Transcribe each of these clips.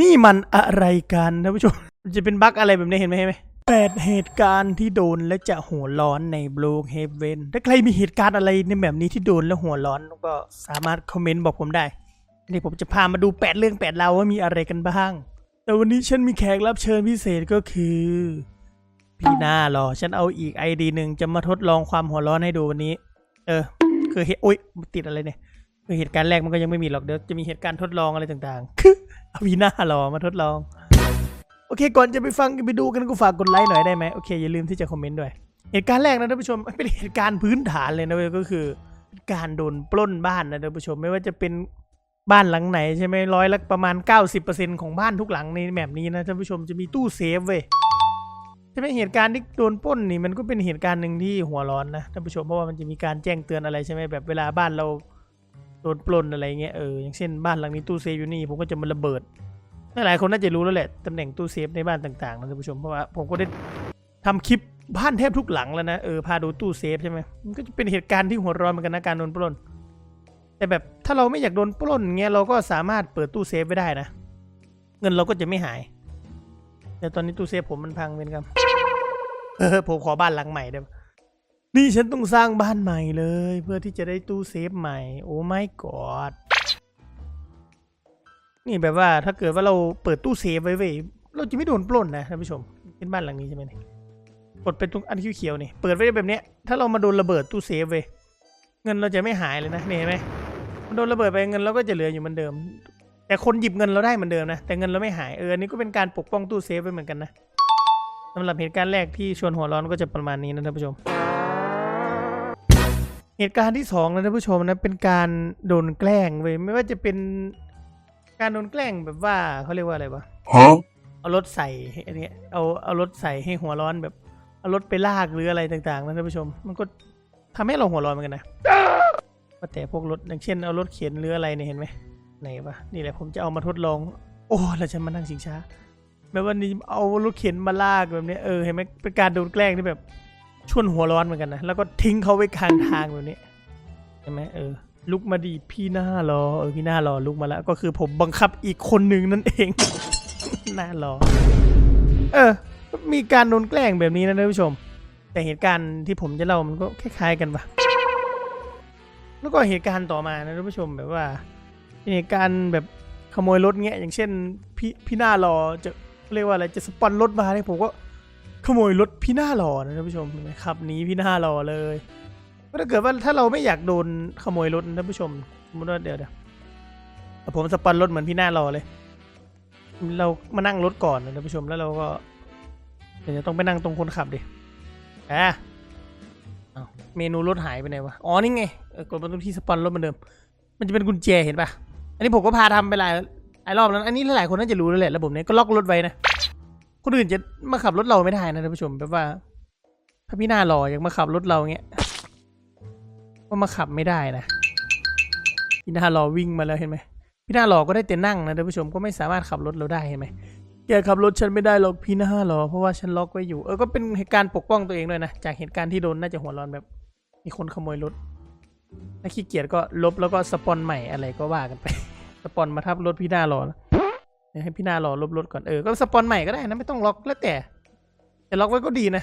นี่มันอะไรกันท่านผู้ชม จะเป็นบั๊กอะไรแบบนี้เห็นไหมเห็นไหมแปดเหตุการณ์ที่โดนและจะหัวร้อนในบลูเฮเวนถ้าใครมีเหตุการณ์อะไรในแบบนี้ที่โดนแล้วหัวร้อนก็สามารถคอมเมนต์บอกผมได้เดี๋ยวผมจะพามาดูแปดเรื่องแปดราวว่ามีอะไรกันบ้าง แต่วันนี้ฉันมีแขกรับเชิญพิเศษก็คือพี่หน้ารอ ฉันเอาอีกไอดีหนึ่งจะมาทดลองความหัวร้อนให้ดูวันนี้ เออ คือเหตุโอ๊ยติดอะไรเนี่ยคือเหตุการณ์แรกมันก็ยังไม่มีหรอกเดี๋ยวจะมีเหตุการณ์ทดลองอะไรต่างๆ คือเอาพี่หน้ารอมาทดลอง โอเค ก่อนจะไปฟังกันไปดูกันก็ฝากกดไลค์หน่อยได้ไหมโอเค อย่าลืมที่จะคอมเมนต์ด้วย เหตุการณ์แรกนะท่านผู้ชมเป็นเหตุการณ์พื้นฐานเลยนะเว้ยก็คือ การโดนปล้นบ้านนะท่านผู้ชมไม่ว่าจะเป็นบ้านหลังไหนใช่ไหมร้อยละประมาณ 90%ของบ้านทุกหลังในแบบนี้นะท่านผู้ชมจะมีตู้เซฟเว้ยใช่ไหมเหตุการณ์ที่โดนปล้นนี่มันก็เป็นเหตุการณ์หนึ่งที่หัวร้อนนะท่านผู้ชมเพราะว่ามันจะมีการแจ้งเตือนอะไรใช่ไหมแบบเวลาบ้านเรา โดนปล้นอะไรเงี้ยเอออย่างเช่นบ้านหลังนี้ตู้เซฟอยู่นี่ผมก็จะมาระเบิดหลายคนน่าจะรู้แล้วแหละตำแหน่งตู้เซฟในบ้านต่างๆนะท่านผู้ชมเพราะว่าผมก็ได้ทำคลิปบ้านแทบทุกหลังแล้วนะเออพาดูตู้เซฟใช่ไหมมันก็จะเป็นเหตุการณ์ที่หัวร้อนเหมือนกันนะการโดนปล้น แต่แบบถ้าเราไม่อยากโดนปล้นเงี้ยเราก็สามารถเปิดตู้เซฟไว้ได้นะ เงินเราก็จะไม่หาย แต่ตอนนี้ตู้เซฟผมมันพังเป็นครับเออผมขอบ้านหลังใหม่ได้ปะ นี่ฉันต้องสร้างบ้านใหม่เลย เพื่อที่จะได้ตู้เซฟใหม่ โอ้ไม่กอด นี่แบบว่าถ้าเกิดว่าเราเปิดตู้เซฟไว้เว้ยเราจะไม่โดนปล้นนะท่านผู้ชมเป็นบ้านหลังนี้ใช่ไหมเนี่ยกดเป็นตรงอันเขียวๆนี่เปิดไว้แบบเนี้ยถ้าเรามาโดนระเบิดตู้เซฟเว้ยเงินเราจะไม่หายเลยนะเห็นไหมมันโดนระเบิดไปเงินเราก็จะเหลืออยู่เหมือนเดิม แต่คนหยิบเงินเราได้เหมือนเดิมนะแต่เงินเราไม่หายเอออันนี้ก็เป็นการปกป้องตู้เซฟไว้เหมือนกันนะสำหรับเหตุการณ์แรกที่ชวนหัวร้อนก็จะประมาณนี้นะท่านผู้ชม เหตุการณ์ที่สองนะท่านผู้ชมนะเป็นการโดนแกล้งเว้ยไม่ว่าจะเป็นการโดนแกล้งแบบว่าเขาเรียกว่าอะไรวะ Huh? เอารถใส่ให้อันเนี้ยเอาเอารถใส่ให้หัวร้อนแบบเอารถไปลากหรืออะไรต่างๆนะท่านผู้ชม มันก็ทำให้เราหัวร้อนเหมือนกันนะว่าแต่พวกรถอย่างเช่นเอารถเข็นหรืออะไรเนี่ยเห็นไหมไหนวะนี่แหละผมจะเอามาทดลอง โอ้แล้วฉันมานั่งชิงช้าแบบว่านี่เอารถเข็นมาลากแบบเนี้ยเออเห็นไหมเป็นการโดนแกล้งที่แบบ ชวนหัวร้อนเหมือนกันนะ แล้วก็ทิ้งเขาไว้กลางทางแบบนี้เห็นไหมเออ ลุกมาดีพี่หน้ารอเออพี่หน้ารอลุกมาแล้ว ก็คือผมบังคับอีกคนหนึ่งนั่นเอง หน้ารอ เออ มีการโดนแกล้งแบบนี้นะท่านผู้ชม แต่เหตุการณ์ที่ผมจะเล่ามันก็คล้ายๆกันปะแล้วก็เหตุการณ์ต่อมานะท่านผู้ชมแบบว่าเหตุการณ์แบบขโมยรถเงี้ยอย่างเช่นพี่พี่หน้ารอจะเรียกว่าอะไรจะสปอนรถมาเนี่ยผมก็ ขโมยรถพี่หน้ารอนะท่านผู้ชมขับหนีพี่หน้ารอเลยก็ถ้าเกิดว่าถ้าเราไม่อยากโดนขโมยรถท่านผู้ชมสมมติว่าเดี๋ยวเดี๋ยวผมสปอนรถเหมือนพี่หน้ารอเลย เรามานั่งรถก่อนนะท่านผู้ชมแล้วเราก็เดี๋ยวจะต้องไปนั่งตรงคนขับดิอะเอาเมนูรถหายไปไหนวะ อ๋อนี่ไงกดมาตรงที่สปอนรถเหมือนเดิม มันจะเป็นกุญแจเห็นปะอันนี้ผมก็พาทำไปหลายหลายรอบแล้ว อันนี้หลายคนน่าจะรู้แล้วแหละระบบเนี้ยก็ล็อกรถไว้นะ คนอื่นจะมาขับรถเราไม่ได้นะท่านผู้ชมแบบว่า ถ้าพี่หน้ารออยากมาขับรถเราเงี้ยก็มาขับไม่ได้นะพี่หน้ารอวิ่งมาแล้วเห็นไหมพี่หน้าหล่อก็ได้แต่นั่งนะท่านผู้ชมก็ไม่สามารถขับรถเราได้เห็นไหมแกขับรถฉันไม่ได้หรอกพี่หน้าหล่อเพราะว่าฉันล็อกไว้อยู่เออก็เป็นเหตุการณ์ปกป้องตัวเองด้วยนะจากเหตุการณ์ที่โดนน่าจะหัวร้อนแบบ มีคนขโมยรถถ้าขี้เกียจก็ลบแล้วก็สปอนใหม่อะไรก็ว่ากันไป สปอนมาทับรถพี่หน้าหล่อ เดี๋ยวให้พี่นาหล่อลบรถก่อนเออก็สปอนใหม่ก็ได้นะไม่ต้องล็อกแล้วแต่แต่ล็อกไว้ก็ดีนะ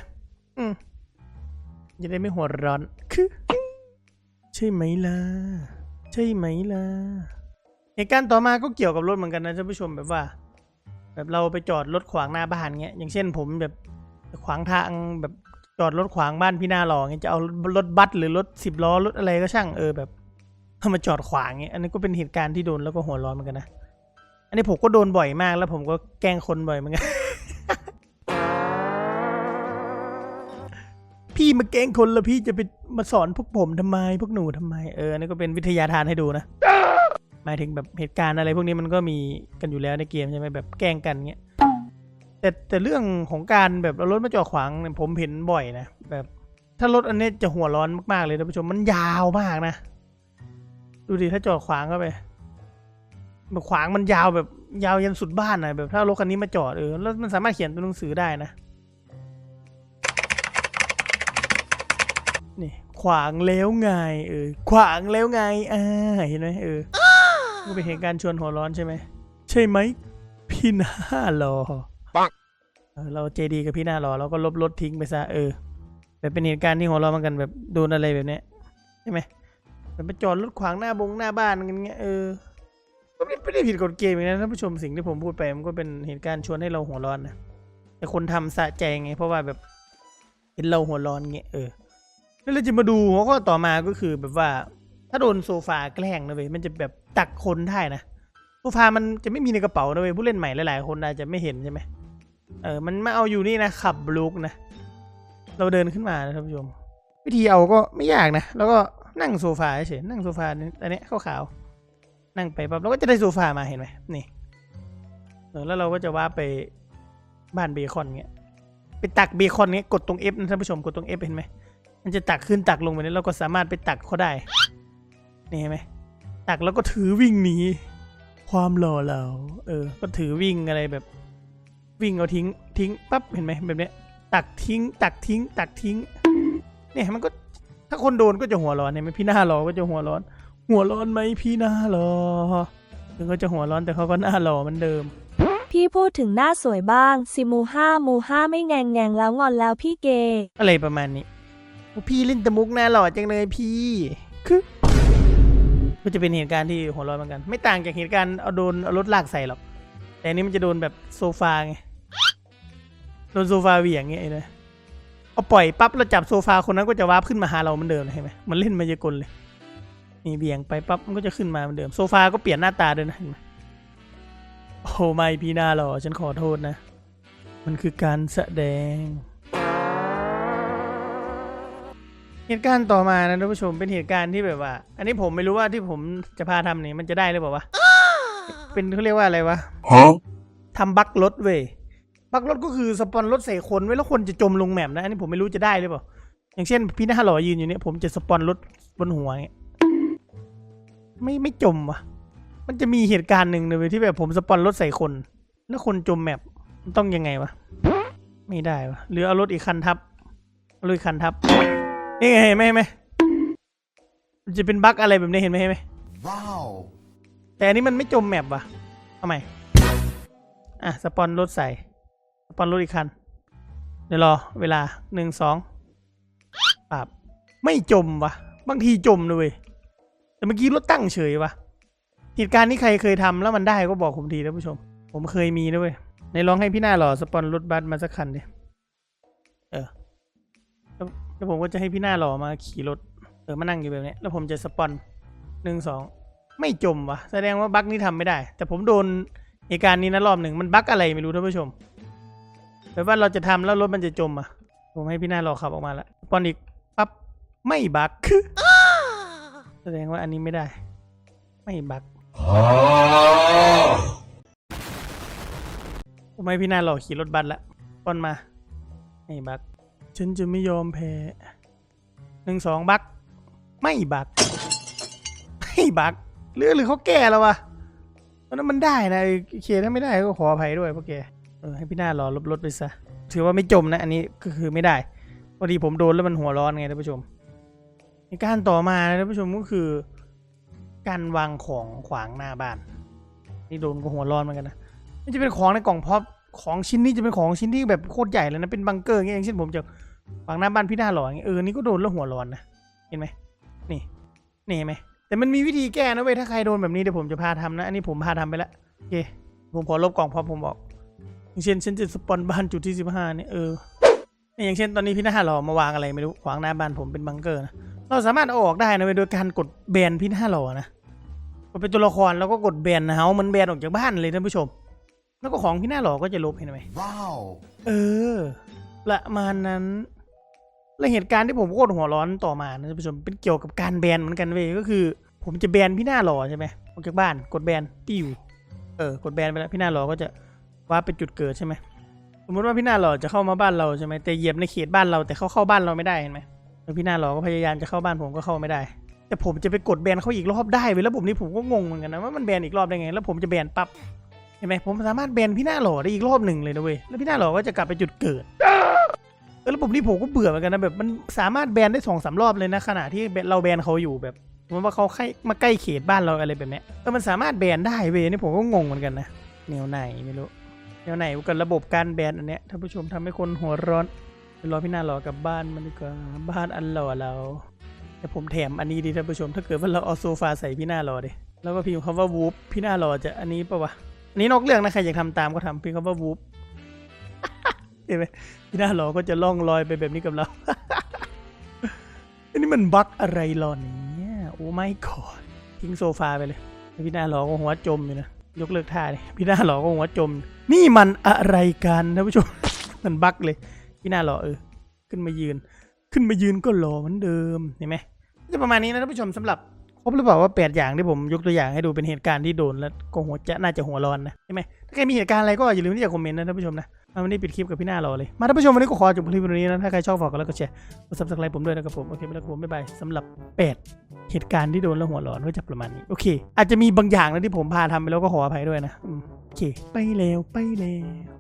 อืมจะได้ไม่หัวร้อนคือใช่ไหมล่ะใช่ไหมล่ะเหตุการณ์ต่อมาก็เกี่ยวกับรถเหมือนกันนะท่านผู้ชมแบบว่า แบบเราไปจอดรถขวางหน้าบ้านเงี้ยอย่างเช่นผมแบบขวางทางแบบจอดรถขวางบ้านพี่นาหล่อเงี้ยจะเอารถบัสหรือรถสิบล้อรถอะไรก็ช่างเออแบบเอามาจอดขวางเงี้ยอันนี้ก็เป็นเหตุการณ์ที่โดนแล้วก็หัวร้อนเหมือนกันนะ อันนี้ผมก็โดนบ่อยมากแล้วผมก็แกล้งคนบ่อยเหมือนกัน พี่มาแกล้งคนแล้วพี่จะไปมาสอนพวกผมทำไม พวกหนูทำไม เออ อันนี้ก็เป็นวิทยาทานให้ดูนะ หมายถึงแบบเหตุการณ์อะไรพวกนี้มันก็มีกันอยู่แล้วในเกมใช่ไหมแบบแกล้งกันเงี้ย แต่แต่เรื่องของการแบบเอารถมาจอดขวางเนี่ยผมเห็นบ่อยนะแบบถ้ารถอันนี้จะหัวร้อนมากๆเลยท่านผู้ชมมันยาวมากนะ ดูดิถ้าจอดขวางเข้าไป แบบขวางมันยาวแบบยาวยันสุดบ้านนะแบบถ้ารถคันนี้มาจอดเออแล้วมันสามารถเขียนตัวหนังสือได้นะนี่ขวางแล้วไงเออขวางแล้วไงอ่าเห็นไหมเออก็เป็นเหตุการณ์ชวนหัวร้อนใช่ไหมใช่ไหมพี่หน้ารอปังเออเราเจดีกับพี่หน้ารอเราก็ลบรถทิ้งไปซะเออแต่เป็นเหตุการณ์ที่หัวเราะเหมือนกันแบบโดนอะไรแบบเนี้ยใช่ไหมแบบไปจอดรถขวางหน้าบงหน้าบ้านกันเงี้ยเออก็ ไม่ไม่ได้ผิดกฎเกณฑ์อย่างนั้นท่านผู้ชมสิ่งที่ผมพูดไปมันก็เป็นเหตุการณ์ชวนให้เราหัวร้อนนะแต่คนทำสะใจไง เพราะว่าแบบเห็นเราหัวร้อนเงี้ยเออแล้วเราจะมาดูหัวข้อต่อมาก็คือแบบว่า ถ้าโดนโซฟาแกล้งนะเว้ยมันจะแบบตักคนได้นะโซฟามันจะไม่มีในกระเป๋านะเว้ยผู้เล่นใหม่หลายๆคนอาจจะไม่เห็นใช่ไหมเออมันมาเอาอยู่นี่นะขับลูกนะเราเดินขึ้นมานะท่านผู้ชม วิธีเอาก็ไม่ยากนะ แล้วก็นั่งโซฟาเฉยนั่งโซฟานี่อันเนี้ยขาวๆ นั่งไปปั๊บเราก็จะได้โซฟามาเห็นไหมนี่เออแล้วเราก็จะว่าไปบ้านเบคอนเงี้ยไปตักเบคอนเงี้ยกดตรง F นะท่านผู้ชมกดตรง F เห็นไหมมันจะตักขึ้นตักลงไปนี้เราก็สามารถไปตักเขาได้นี่เห็นไหมตักแล้วก็ถือวิ่งหนีความหล่อเหลาเออ ก็ถือวิ่งอะไรแบบ วิ่งเอาทิ้งทิ้งปั๊บเห็นไหมแบบเนี้ยตักทิ้ง ตักทิ้ง ตักทิ้ง เนี่ยมันก็ถ้าคนโดนก็จะหัวร้อนเห็นไหมพี่หน้าร้อนก็จะหัวร้อน หัวร้อนไหมพี่หน้ารอถึงก็จะหัวร้อนแต่เขาก็หน้ารอเหมือนเดิม พี่พูดถึงหน้าสวยบ้างซิมูห้ามูห้าไม่แงงแงงแล้วงอนแล้วพี่เกย์อะไรประมาณนี้โอ้พี่เล่นแตะมุกหน้าหล่อจังเลยพี่คือก็จะเป็นเหตุการณ์ที่หัวร้อนเหมือนกัน ไม่ต่างจากเหตุการณ์เอาโดนเอารถลากใส่หรอก แต่อันนี้มันจะโดนแบบโซฟาไงโดนโซฟาเหวี่ยงเงี้ยเลยเอาปล่อยปั๊บเราจับโซฟาคนนั้นก็จะวาร์ปขึ้นมาหาเราเหมือนเดิมเลยเห็นไหมมันเล่นมายากลเลย นี่เบี่ยงไปปั๊บมันก็จะขึ้นมาเหมือนเดิมโซฟาก็เปลี่ยนหน้าตาด้วยนะเห็นไหมโอ้ไม่พี่หน้าหรอฉันขอโทษนะ มันคือการแสดง เหตุการณ์ต่อมานะท่านผู้ชมเป็นเหตุการณ์ที่แบบว่า อันนี้ผมไม่รู้ว่าที่ผมจะพาทำนี่มันจะได้หรือเปล่าวะเป็นเขาเรียกว่าอะไรวะ Huh? ทำบั๊กรถเว้ยบั๊กรถก็คือสปอนรถใส่คนไว้แล้วคนจะจมลงแมปนะอันนี้ผมไม่รู้จะได้หรือเปล่าอย่างเช่น พี่หน้าหล่อยืนอยู่เนี่ยผมจะสปอนรถบนหัวเงี้ย ไม่ไม่จมวะมันจะมีเหตุการณ์หนึ่งเลยเว้ยที่แบบผมสปอนรถใส่คน แล้วคนจมแมปมันต้องยังไงวะ ไม่ได้วะหรือเอารถอีกคันทับเอารถอีกคันทับ นี่ไงเห็นไหมเห็นไหมมันจะเป็นบั๊กอะไรแบบนี้เห็นไหมเห็นไหม Wow. แต่อันนี้มันไม่จมแมปว่ะทำไมอะสปอนรถใส่สปอนรถอีกคัน เดี๋ยวรอ เวลาหนึ่งสองปรับไม่จมวะบางทีจมเลยเว้ย แต่เมื่อกี้รถตั้งเฉยวะเหตุการณ์นี้ใครเคยทำแล้วมันได้ก็บอกผมทีนะผู้ชม ผมเคยมีนะเว้ยในลองให้พี่หน้าหล่อสปอนรถบัสมาสักคันดิเออแล้วผมก็จะให้พี่หน้าหล่อมาขี่รถเออมานั่งอยู่แบบนี้แล้วผมจะสปอนหนึ่งสองไม่จมวะแสดงว่าบั๊กนี้ทำไม่ได้ แต่ผมโดนเหตุการณ์นี้นะรอบหนึ่งมันบั๊กอะไรไม่รู้ท่านผู้ชมแบบว่าเราจะทำแล้วรถมันจะจมอะผมให้พี่หน้ารอขับออกมาแล้วปอนอีกปั๊บไม่บั๊ก แสดงว่าอันนี้ไม่ได้ ไม่บัก Oh. ผมพี่หน้ารอขี่รถบัสละป้อนมา ไม่บัก ฉันจะไม่ยอมแพ้หนึ่งสองบัก ไม่บัก ไม่บักหรือหรือเขาแก้แล้ววะตอนนั้นมันได้นะเคถ้าไม่ได้ก็ขออภัยด้วยพวกแกเออให้พี่หน้ารอลบรถไปซะ ถือว่าไม่จมนะ อันนี้ก็คือไม่ได้พอดีผมโดนแล้วมันหัวร้อนไงท่านผู้ชม ในการต่อมานะท่านผู้ชมก็คือ การวางของขวางหน้าบ้าน นี่โดนก็หัวร้อนเหมือนกันนะนี่จะเป็นของในกล่องพอพของชิ้นนี้จะเป็นของชิ้นที่แบบโคตรใหญ่เลยนะเป็นบังเกอร์อย่างเงี้ยอย่างเช่นผมจะวางหน้าบ้านพี่หน้าหล่ออย่างเงี้ยเออนี่ก็โดนแล้วหัวร้อนนะเห็นไหมนี่นี่เห็นไหมแต่มันมีวิธีแก้นะเว้ยถ้าใครโดนแบบนี้เดี๋ยวผมจะพาทำนะอันนี้ผมพาทำไปแล้วโอเคผมขอลบกล่องพอมผมบอกอย่างเช่นฉันจะสปอนบ้านจุดที่สิบห้าเนี่ยเออนี่อย่างเช่นตอนนี้พี่หน้าหล่อมาวางอะไรไม่รู้ขวางหน้าบ้านผมเป็นบังเกอร์นะ เราสามารถเอาออกได้นะเว้ยโดยการกดแบนพี่หน้าหล่อนะกดเป็นตัวละครแล้วก็กดแบนนะเฮามันแบนออกจากบ้านเลยท่านผู้ชม แล้วก็ของพี่หน้าหล่อก็จะลบเห็นไหม Wow. เออประมาณนั้น และเหตุการณ์ที่ผมโคตรหัวร้อนต่อมานะท่านผู้ชมเป็นเกี่ยวกับการแบนเหมือนกันเว้ยก็คือ ผมจะแบนพี่หน้าหล่อใช่ไหมออกจากบ้านกดแบนติ้วเออกดแบนไปแล้วพี่หน้าหล่อก็จะว่าเป็นจุดเกิดใช่ไหมสมมติว่าพี่หน้าหล่อจะเข้ามาบ้านเราใช่ไหมแต่เหยียบในเขตบ้านเราแต่เขาเข้าบ้านเราไม่ได้เห็นไหม แล้วพี่หน้าหลอก็พยายามจะเข้าบ้านผมก็เข้าไม่ได้ แต่ผมจะไปกดแบนเขาอีกรอบได้เว้ยแล้วผมนี่ผมก็งงเหมือนกันนะว่ามันแบนอีกรอบได้ไง แล้วผมจะแบนปั๊บเห็นไหมผมสามารถแบนพี่หน้าหล่อได้อีกรอบหนึ่งเลยนะเว้ยแล้วพี่หน้าหล่อก็จะกลับไปจุดเกิดเออแล้วผมนี่ผมก็เบื่อเหมือนกันนะแบบมันสามารถแบนได้สองสามรอบเลยนะขณะที่เราแบนเขาอยู่แบบสมมติว่าเขาใกล้มาใกล้เขตบ้านเราอะไรแบบเนี้ยเออมันสามารถแบนได้เว้ยนี่ผมก็งงเหมือนกันนะแนวไหนไม่รู้แนวไหนกับระบบการแบนอันเนี้ยท่านผู้ชมทำให้คนหัวร้อน รอพี่หน้าหล่อกลับบ้านมันดีกว่าบ้านอันหล่อเราแต่ผมแถมอันนี้ดีท่านผู้ชม ถ้าเกิดว่าเราเอาโซฟาใส่พี่หน้าหลอดิแล้วก็พิมพ์คำว่าวูฟพี่หน้าหล่อจะอันนี้ปะวะ อันนี้นอกเรื่องนะใครอยากทำตามก็ทำพิมพ์คำว่าวูฟเห็นไหมพี่หน้าหลอก็จะล่องลอยไปแบบนี้กับเรา อันนี้มันบั๊กอะไรหรอเนี่ยโอ้ไม่กอดทิ้งโซฟาไปเลยพี่หน้าหลอก็หัวจมอยู่นะยกเลิกท่าเลยพี่หน้าหล่อก็หัวจม นี่มันอะไรกันท่านผู้ชมมันบั๊กเลย พี่หน้าหล่อเออ ขึ้นมายืน ขึ้นมายืนก็หล่อเหมือนเดิมเห็นไหมจะประมาณนี้นะท่านผู้ชมสำหรับครบหรือเปล่าว่า 8 อย่างที่ผมยกตัวอย่างให้ดูเป็นเหตุการณ์ที่โดนแล้วก็หัวจะน่าจะหัวร้อนนะใช่ไหมถ้าใครมีเหตุการณ์อะไรก็อย่าลืมที่จะคอมเมนต์นะท่านผู้ชมนะวันนี้ปิดคลิปกับพี่หน้าหล่อเลย มาท่านผู้ชมวันนี้ก็ขอจบคลิปวันนี้นะถ้าใครชอบฝากกดไลค์กดแชร์กดซับสไครป์ผมด้วยนะครับผมโอเคไปแล้วครับผมบ๊ายบายสำหรับ 8 เหตุการณ์ที่โดนแล้วหัวร้อนก็จะประมาณนี้โอเค อาจจะมีบางอย่างนะที่ผมพาทำไปแล้วก็ขออภัยด้วยนะอืมโอเค ไปแล้วไปแล้ว